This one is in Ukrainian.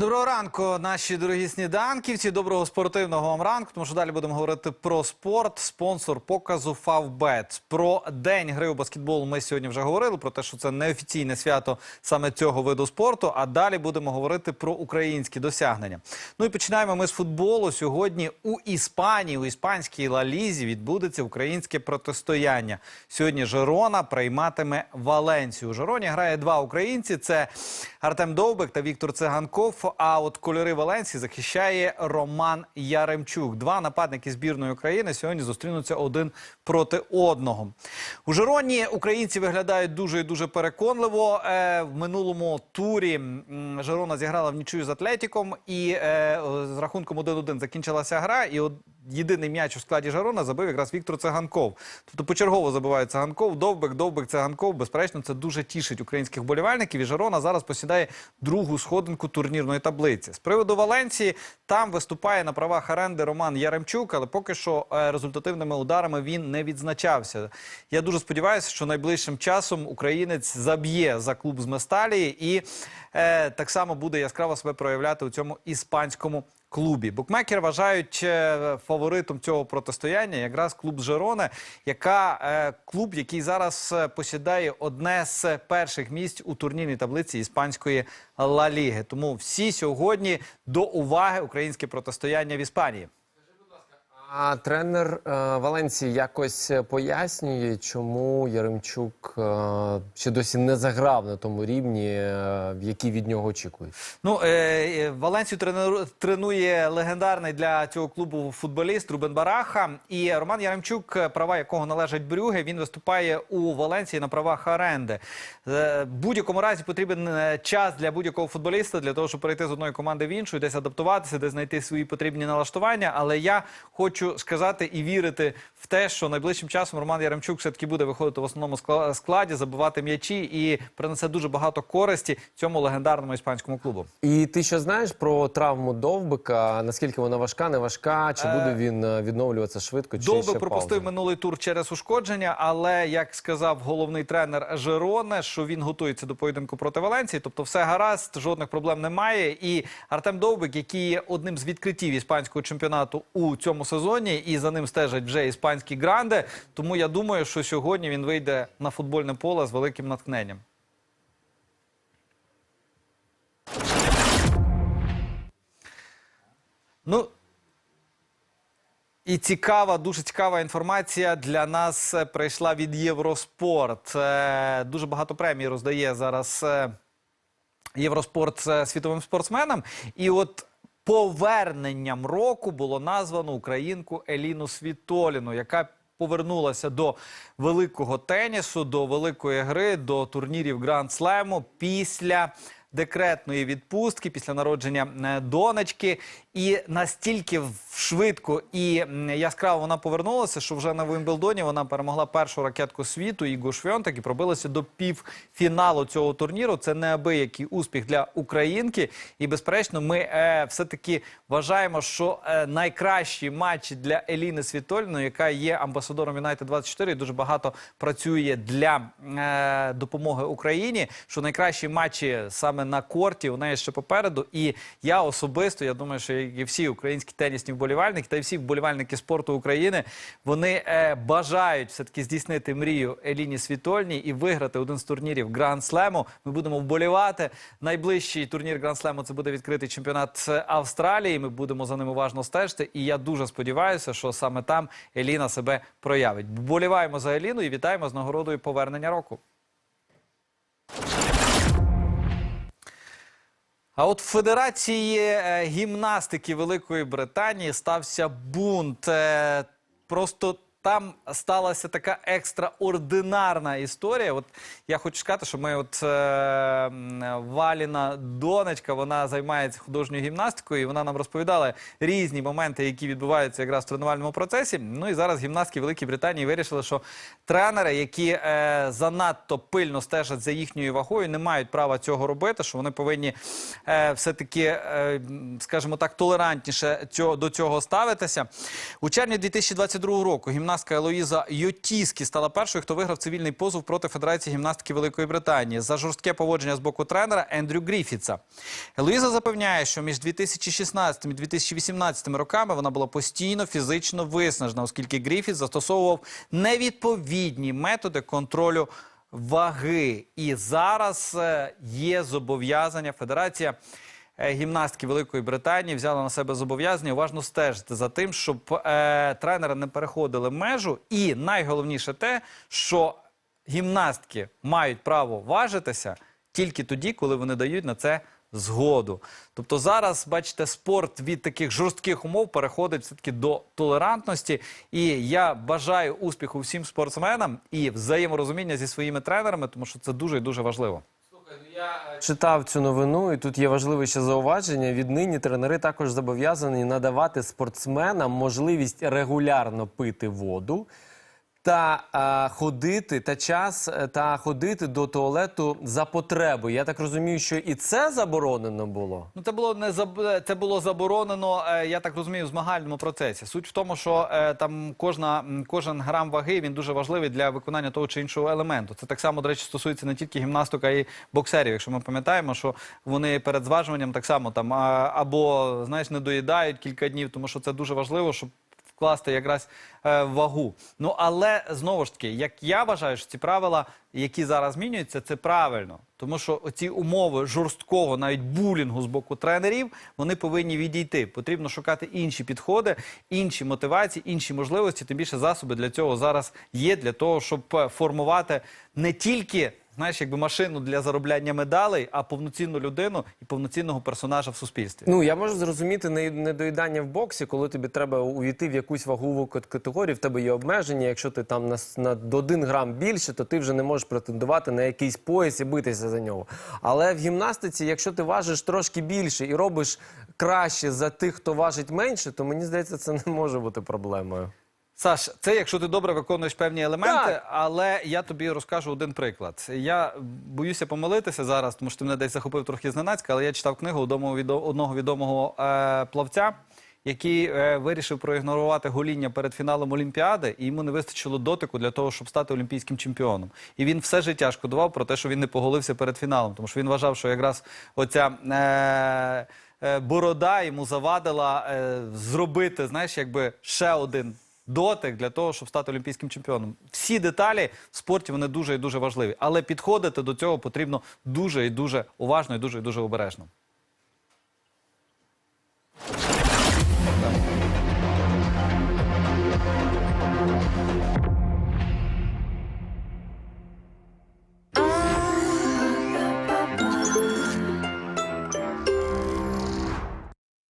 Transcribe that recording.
Доброго ранку, наші дорогі сніданківці. Доброго спортивного вам ранку. Тому що далі будемо говорити про спорт. Спонсор показу Фавбет. Про день гри у баскетбол ми сьогодні вже говорили. Про те, що це неофіційне свято саме цього виду спорту. А далі будемо говорити про українські досягнення. Ну і починаємо ми з футболу. Сьогодні у Іспанії, у іспанській Лалізі відбудеться українське протистояння. Сьогодні Жерона прийматиме Валенсію. У Жероні грає два українці: це Артем Довбик та Віктор Циганков. А от кольори Валенсії захищає Роман Яремчук. Два нападники збірної України сьогодні зустрінуться один проти одного. У Жероні українці виглядають дуже і дуже переконливо. Е, в минулому турі Жерона зіграла в нічию з Атлетіком, і е, з рахунком 1-1 закінчилася гра. І єдиний м'яч у складі Жерона забив якраз Віктор Циганков. Тобто почергово забиває Циганков, Довбик, Довбик, Циганков. Безперечно, це дуже тішить українських болівальників. І Жерона зараз посідає другу сходинку турнірної таблиці. З приводу Валенції там виступає на правах оренди Роман Яремчук, але поки що е, результативними ударами він не відзначався. Я дуже сподіваюся, що найближчим часом українець заб'є за клуб з Месталії і е, так само буде яскраво себе проявляти у цьому іспанському клубі. Букмекери вважають е, фаворитом цього протистояння якраз клуб Жероне, яка е, клуб, який зараз е, посідає одне з перших місць у турнірній таблиці іспанської Ла Ліги. Тому всі сьогодні до уваги українське протистояння в Іспанії. А тренер е, Валенції якось пояснює, чому Яремчук е, ще досі не заграв на тому рівні, е, в який від нього очікують. Ну, е, е, тренує легендарний для цього клубу футболіст Рубен Бараха. І Роман Яремчук, е, права якого належать Брюге, він виступає у Валенції на правах оренди. Е, в будь-якому разі потрібен е, час для будь-якого футболіста для того, щоб перейти з одної команди в іншу, десь адаптуватися, десь знайти свої потрібні налаштування. Але я хочу сказати і вірити в те, що найближчим часом Роман Яремчук все-таки буде виходити в основному скла- складі, забивати м'ячі і принесе дуже багато користі цьому легендарному іспанському клубу. І ти що знаєш про травму Довбика? Наскільки вона важка, не важка? Чи буде він е, відновлюватися швидко? Чи Довбик ще пропустив пауза? минулий тур через ушкодження, але як сказав головний тренер Жероне, що він готується до поєдинку проти Валенції, тобто все гаразд, жодних проблем немає. І Артем Довбик, який є одним з відкриттів іспанського чемпіонату у цьому сезоні, і за ним стежать вже іспанські гранди. Тому я думаю, що сьогодні він вийде на футбольне поле з великим натхненням. Ну, і цікава, дуже цікава інформація для нас прийшла від Євроспорт. Е, Дуже багато премій роздає зараз е, Євроспорт е, світовим спортсменам. І от поверненням року було названо українку Еліну Світоліну, яка повернулася до великого тенісу, до великої гри, до турнірів Гранд Слему після. Декретної відпустки після народження е, донечки, і настільки швидко і яскраво вона повернулася, що вже на Вимблдоні вона перемогла першу ракетку світу Ігу Швьонтак і пробилася до півфіналу цього турніру. Це неабиякий успіх для українки. І безперечно, ми е, все-таки вважаємо, що е, найкращий матч для Еліни Світольної, яка є амбасадором Юнайтед 24 і дуже багато працює для е, допомоги Україні. Що найкращі матчі саме на корті у неї ще попереду. І я особисто, я думаю, що і всі українські тенісні вболівальники та й всі вболівальники спорту України, вони е, бажають все таки здійснити мрію Еліні Світольній і виграти один з турнірів Гранд Слему. Ми будемо вболівати. Найближчий турнір Гранд Слему це буде відкритий чемпіонат Австралії. Ми будемо за ним уважно стежити. І я дуже сподіваюся, що саме там Еліна себе проявить. Вболіваємо за Еліну і вітаємо з нагородою повернення року. А от в Федерації е, гімнастики Великої Британії стався бунт. Е, Просто там сталася така екстраординарна історія. От я хочу сказати, що ми, от е, Валіна донечка, вона займається художньою гімнастикою, і вона нам розповідала різні моменти, які відбуваються якраз в тренувальному процесі. Ну і зараз гімнастки Великої Британії вирішили, що тренери, які е, занадто пильно стежать за їхньою вагою, не мають права цього робити. Що вони повинні е, все-таки, е, скажімо так, толерантніше цього, до цього ставитися. У червні 2022 року гімнастики гімнастка Елоїза Йотіскі стала першою, хто виграв цивільний позов проти Федерації гімнастики Великої Британії за жорстке поводження з боку тренера Ендрю Гріфітса. Елоїза запевняє, що між 2016 і 2018 роками вона була постійно фізично виснажена, оскільки Гріфітс застосовував невідповідні методи контролю ваги. І зараз е, є зобов'язання Федерація гімнастки Великої Британії взяла на себе зобов'язання уважно стежити за тим, щоб е, тренери не переходили межу. І найголовніше те, що гімнастки мають право важитися тільки тоді, коли вони дають на це згоду. Тобто зараз, бачите, спорт від таких жорстких умов переходить все-таки до толерантності. І я бажаю успіху всім спортсменам і взаєморозуміння зі своїми тренерами, тому що це дуже і дуже важливо. Читав цю новину, і тут є важливе ще зауваження. Віднині тренери також зобов'язані надавати спортсменам можливість регулярно пити воду та а, ходити та час е, та ходити до туалету за потреби. Я так розумію, що і це заборонено було. Ну, це було не заб... це було заборонено, е, я так розумію, в змагальному процесі. Суть в тому, що е, там кожна кожен грам ваги він дуже важливий для виконання того чи іншого елементу. Це так само, до речі, стосується не тільки гімнасток, а й боксерів. Якщо ми пам'ятаємо, що вони перед зважуванням так само там або знаєш не доїдають кілька днів, тому що це дуже важливо, щоб вкласти якраз е, вагу. Ну але знову ж таки, як я вважаю, що ці правила, які зараз змінюються, це правильно. Тому що ці умови жорсткого, навіть булінгу з боку тренерів, вони повинні відійти. Потрібно шукати інші підходи, інші мотивації, інші можливості. Тим більше засоби для цього зараз є для того, щоб е, формувати не тільки. Знаєш, якби машину для заробляння медалей, а повноцінну людину і повноцінного персонажа в суспільстві. Ну я можу зрозуміти недоїдання в боксі, коли тобі треба увійти в якусь вагову кат- категорію, в тебе є обмеження. Якщо ти там на, на до один грам більше, то ти вже не можеш претендувати на якийсь пояс і битися за нього. Але в гімнастиці, якщо ти важиш трошки більше і робиш краще за тих, хто важить менше, то мені здається, це не може бути проблемою. Саш, це якщо ти добре виконуєш певні елементи, Так. але я тобі розкажу один приклад. Я боюся помилитися зараз, тому що ти мене десь захопив трохи зненацька, але я читав книгу одного, відо- одного відомого е, плавця, який е, вирішив проігнорувати гоління перед фіналом Олімпіади, і йому не вистачило дотику для того, щоб стати олімпійським чемпіоном. І він все життя шкодував про те, що він не поголився перед фіналом, тому що він вважав, що якраз оця. Е, е, Борода йому завадила е, зробити, знаєш, якби ще один дотик для того, щоб стати олімпійським чемпіоном. Всі деталі в спорті вони дуже і дуже важливі, але підходити до цього потрібно дуже і дуже уважно і дуже і дуже обережно.